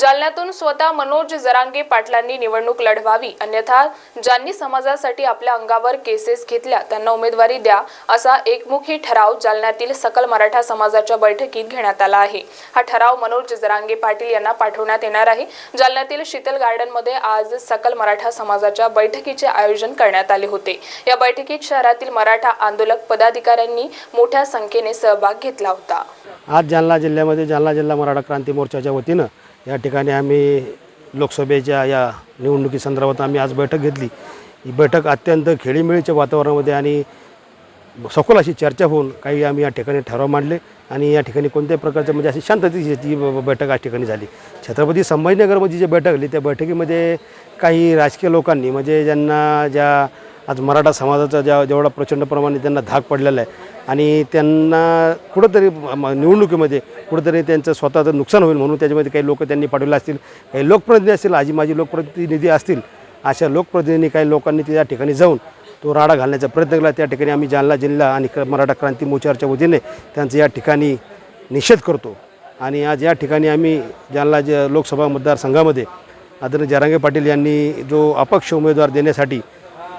जालन्यातून स्वतः मनोज जरांगे पाटलांनी निवडणूक लढवावी अन्यथा ज्यांनी समाजासाठी आपल्या अंगावर केसेस घेतल्या त्यांना उमेदवारी द्या असा एकमुखी ठराव जालन्यातील सकल मराठा समाजाच्या बैठकीत घेण्यात आला आहे. हा ठराव मनोज जरांगे पाटील यांना पाठवण्यात येणार आहे. जालन्यातील शीतल गार्डनमध्ये आज सकल मराठा समाजाच्या बैठकीचे आयोजन करण्यात आले होते. या बैठकीत शहरातील मराठा आंदोलक पदाधिकाऱ्यांनी मोठ्या संख्येने सहभाग घेतला होता. आज जालना जिल्ह्यामध्ये जालना जिल्हा मराठा क्रांती मोर्चाच्या वतीनं या ठिकाणी आम्ही लोकसभेच्या या निवडणुकीसंदर्भात आम्ही आज बैठक घेतली. ही बैठक अत्यंत खेळीमेळीच्या वातावरणामध्ये आणि सखोल अशी चर्चा होऊन काही आम्ही या ठिकाणी ठराव मांडले आणि या ठिकाणी कोणत्याही प्रकारचं म्हणजे अशी शांततेची ती बैठक आज ठिकाणी झाली. छत्रपती संभाजीनगरमध्ये जी बैठक झाली त्या बैठकीमध्ये काही राजकीय लोकांनी म्हणजे ज्यांना ज्या आज मराठा समाजाचा ज्या जेवढा प्रचंड प्रमाणे त्यांना धाक पडलेला आहे आणि त्यांना कुठंतरी म- निवडणुकीमध्ये कुठंतरी त्यांचं स्वतःचं नुकसान होईल म्हणून त्याच्यामध्ये काही लोक त्यांनी पाठवले असतील. काही लोकप्रतिनिधी असतील आजी माझी लोकप्रतिनिधी असतील अशा लोकप्रतिनिधी काही लोकांनी त्या ठिकाणी जाऊन तो राडा घालण्याचा प्रयत्न केला. त्या ठिकाणी आम्ही जालना जिल्हा आणि मराठा क्रांती मोर्चाच्या वतीने त्यांचा या ठिकाणी निषेध करतो. आणि आज या ठिकाणी आम्ही जालना ज लोकसभा मतदारसंघामध्ये आदरणीय जरांगे पाटील यांनी जो अपक्ष उमेदवार देण्यासाठी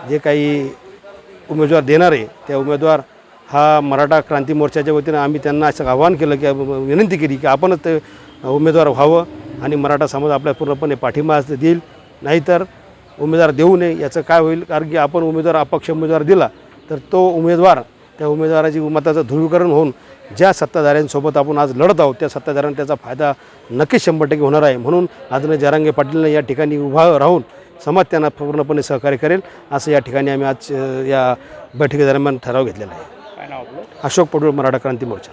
जे काही उमेदवार देणार आहे त्या उमेदवार हा मराठा क्रांती मोर्चाच्या वतीनं आम्ही त्यांना असं आवाहन केलं की विनंती केली की आपणच ते उमेदवार व्हावं आणि मराठा समाज आपल्या पूर्णपणे पाठिंबा देईल. नाहीतर उमेदवार देऊ नये याचं काय होईल? कारण की आपण उमेदवार अपक्ष उमेदवार दिला तर तो उमेदवार त्या उमेदवाराची मताचं ध्रुवीकरण होऊन ज्या सत्ताधाऱ्यांसोबत आपण आज लढत आहोत त्या सत्ताधाऱ्यांना त्याचा फायदा नक्कीच शंभर टक्के होणार आहे. म्हणून आदरणीय जरांगे पाटीलनं या ठिकाणी उभा राहून समाज त्यांना पूर्णपणे सहकार्य करेल. असं या ठिकाणी आम्ही आज या बैठकीदरम्यान ठराव घेतलेला आहे. काय नाव आपलं? अशोक पडूळ मराठा क्रांती मोर्चा.